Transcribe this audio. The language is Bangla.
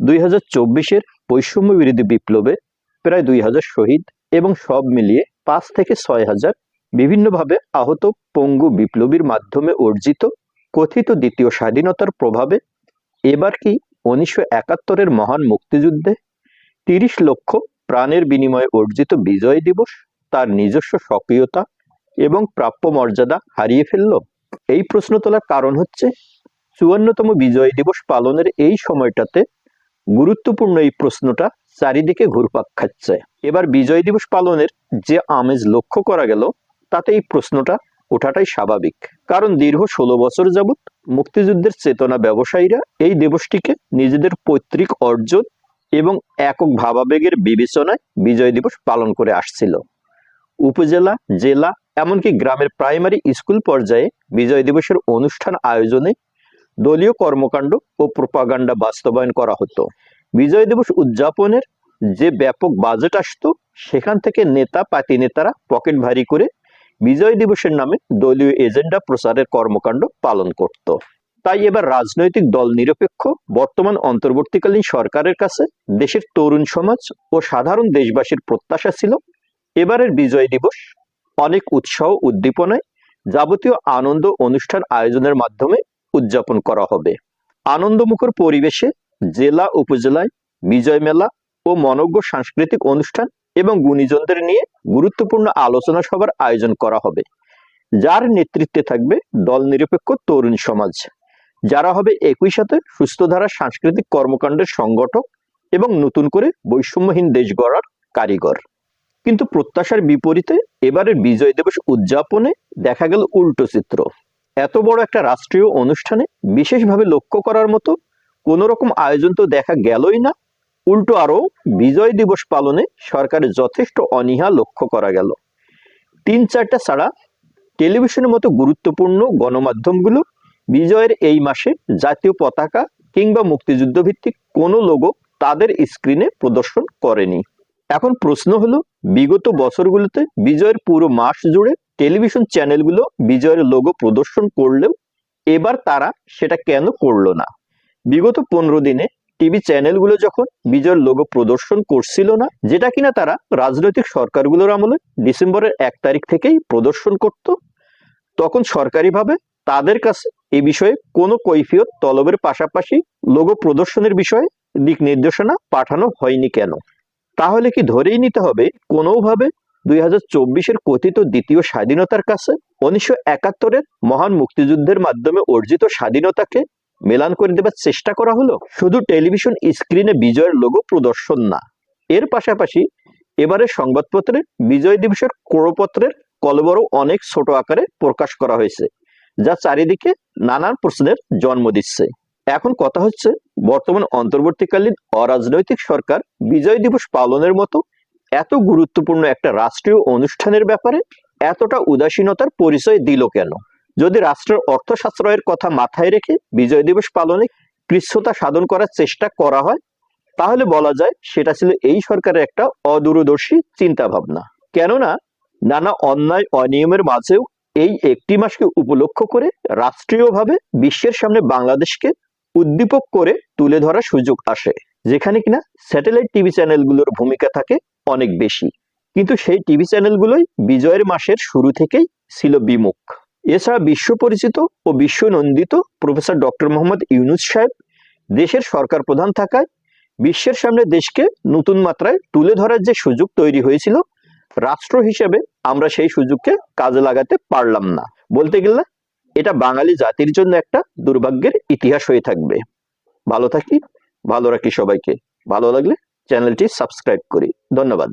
দুই হাজার চব্বিশের বৈষম্য বিরোধী বিপ্লবে প্রায় দুই হাজার শহীদ এবং সব মিলিয়ে পাঁচ থেকে ছয় হাজার বিভিন্নভাবে আহত পঙ্গু বিপ্লবীর মাধ্যমে অর্জিত কথিত দ্বিতীয় স্বাধীনতার প্রভাবে এবার কি উনিশশো একাত্তরের মহান মুক্তিযুদ্ধে তিরিশ লক্ষ প্রাণের বিনিময়ে অর্জিত বিজয় দিবস তার নিজস্ব সক্রিয়তা এবং প্রাপ্য মর্যাদা হারিয়ে ফেলল? এই প্রশ্ন তোলার কারণ হচ্ছে চুয়ান্নতম বিজয় দিবস পালনের এই সময়টাতে গুরুত্বপূর্ণ এই প্রশ্নটা চারিদিকে ঘুরপাক খাচ্ছে। এবার বিজয় দিবস পালনের যে আমেজ লক্ষ্য করা গেল তাতে এই প্রশ্নটা ওঠাটাই স্বাভাবিক। কারণ দীর্ঘ ষোলো বছর যাবৎ মুক্তিযুদ্ধের চেতনা ব্যবসায়ীরা এই দিবসটিকে নিজেদের পৈতৃক অর্জন এবং একক ভাবাবেগের বিবেচনায় বিজয় দিবস পালন করে আসছিল। উপজেলা, জেলা, এমনকি গ্রামের প্রাইমারি স্কুল পর্যায়ে বিজয় দিবসের অনুষ্ঠান আয়োজনে দলীয় কর্মকাণ্ড ও প্রোপাগান্ডা বাস্তবায়ন করা হতো। বিজয় দিবস উদযাপনের যে ব্যাপক বাজেট আসতো, সেখান থেকে নেতা পাতি নেতারা পকেট ভারী করে বিজয় দিবসের নামে দলীয় এজেন্ডা প্রচারের কর্মকাণ্ড পালন করত। তাই এবার রাজনৈতিক দল নিরপেক্ষ, বর্তমান অন্তর্বর্তীকালীন সরকারের কাছে দেশের তরুণ সমাজ ও সাধারণ দেশবাসীর প্রত্যাশা ছিল, এবারের বিজয় দিবস অনেক উৎসাহ উদ্দীপনায় যাবতীয় আনন্দ অনুষ্ঠান আয়োজনের মাধ্যমে উদযাপন করা হবে। আনন্দমুখর পরিবেশে জেলা, উপজেলায় বিজয় মেলা ও মনজ্ঞ সাংস্কৃতিক অনুষ্ঠান এবং গুণীজনদের নিয়ে গুরুত্বপূর্ণ আলোচনা সভার আয়োজন করা হবে। যার নেতৃত্বে থাকবে দল নিরপেক্ষ তরুণ সমাজ। যারা হবে একই সাথে সুস্থধারা সাংস্কৃতিক কর্মকাণ্ডের সংগঠক এবং নতুন করে বৈষম্যহীন দেশ গড়ার কারিগর। কিন্তু প্রত্যাশার বিপরীতে এবারের বিজয় দিবস উদযাপনে দেখা গেল উল্টো চিত্র। এত বড় একটা রাষ্ট্রীয় অনুষ্ঠানে বিশেষভাবে লক্ষ্য করার মতো কোন রকম আয়োজন তো দেখা গেলই না। উল্টো আরও বিজয় দিবস পালনে সরকারের যথেষ্ট অনীহা লক্ষ্য করা গেল। তিন চারটা ছাড়া টেলিভিশনের মতো গুরুত্বপূর্ণ গণমাধ্যমগুলো বিজয়ের এই মাসে জাতীয় পতাকা কিংবা মুক্তিযুদ্ধ ভিত্তিক কোনো লোগো তাদের স্ক্রিনে প্রদর্শন করেনি। এখন প্রশ্ন হলো, বিগত বছরগুলোতে বিজয়ের পুরো মাস জুড়ে টেলিভিশন চ্যানেলগুলো বিজয়ের লোগো প্রদর্শন করলেও এবার তারা সেটা কেন করল না? বিগত পনেরো দিনে টিভি চ্যানেলগুলো যখন বিজয়ের লোগো প্রদর্শন করছিল না, যেটা কিনা তারা রাজনৈতিক সরকারগুলোর আমলে ডিসেম্বরের এক তারিখ থেকেই প্রদর্শন করত, তখন সরকারিভাবে তাদের কাছে এই বিষয়ে কোনো কৈফিয়ত তলবের পাশাপাশি লোগো প্রদর্শনের বিষয়ে দিক নির্দেশনা পাঠানো হয়নি কেন? তাহলে কি ধরেই নিতে হবে কোনোভাবে দুই হাজার চব্বিশের কথিত দ্বিতীয় স্বাধীনতার কাছে, উনিশশো একাত্তরের মহান মুক্তিযুদ্ধের মাধ্যমে অর্জিত স্বাধীনতাকে মেলান করে দেবার চেষ্টা করা হলো। শুধু টেলিভিশন স্ক্রিনে বিজয়ের লোগো প্রদর্শন না, এর পাশাপাশি এবারের সংবাদপত্রে বিজয় দিবসের করপত্রের কলবরও অনেক ছোট আকারে প্রকাশ করা হয়েছে, যা চারিদিকে নানান প্রশ্নের জন্ম দিচ্ছে। এখন কথা হচ্ছে, বর্তমান অন্তর্বর্তীকালীন অরাজনৈতিক সরকার বিজয় দিবস পালনের মতো এত গুরুত্বপূর্ণ একটা রাষ্ট্রীয় অনুষ্ঠানের ব্যাপারে এতটা উদাসীনতার পরিচয় দিল কেন? যদি রাষ্ট্রের অর্থ সাশ্রয়ের কথা মাথায় রেখে বিজয় দিবস পালনে কৃচ্ছতা সাধন করার চেষ্টা করা হয়, তাহলে বলা যায় সেটা ছিল এই সরকারের একটা অদূরদর্শী চিন্তা ভাবনা কেননা, নানা অন্যায় অনিয়মের মাঝেও এই একটি মাসকে উপলক্ষ করে রাষ্ট্রীয়ভাবে বিশ্বের সামনে বাংলাদেশকে উদ্দীপক করে তুলে ধরার সুযোগ আসে। যেখানে কিনা স্যাটেলাইট টিভি চ্যানেলগুলোর ভূমিকা থাকে অনেক বেশি। কিন্তু সেই টিভি চ্যানেলগুলোই বিজয়ের মাসের শুরু থেকেই ছিল বিমুখ। এছাড়া বিশ্ব পরিচিত ও বিশ্ব নন্দিত প্রফেসর ডক্টর মোহাম্মদ ইউনুস সাহেব দেশের সরকার প্রধান থাকায় বিশ্বের সামনে দেশকে নতুন মাত্রায় তুলে ধরার যে সুযোগ তৈরি হয়েছিল, রাষ্ট্র হিসেবে আমরা সেই সুযোগকে কাজে লাগাতে পারলাম না। বলতে গেলে এটা বাঙালি জাতির জন্য একটা দুর্ভাগ্যের ইতিহাস হয়ে থাকবে। ভালো থাকি, ভালো রাখি সবাইকে। ভালো লাগলে চ্যানেলটি সাবস্ক্রাইব করি ধন্যবাদ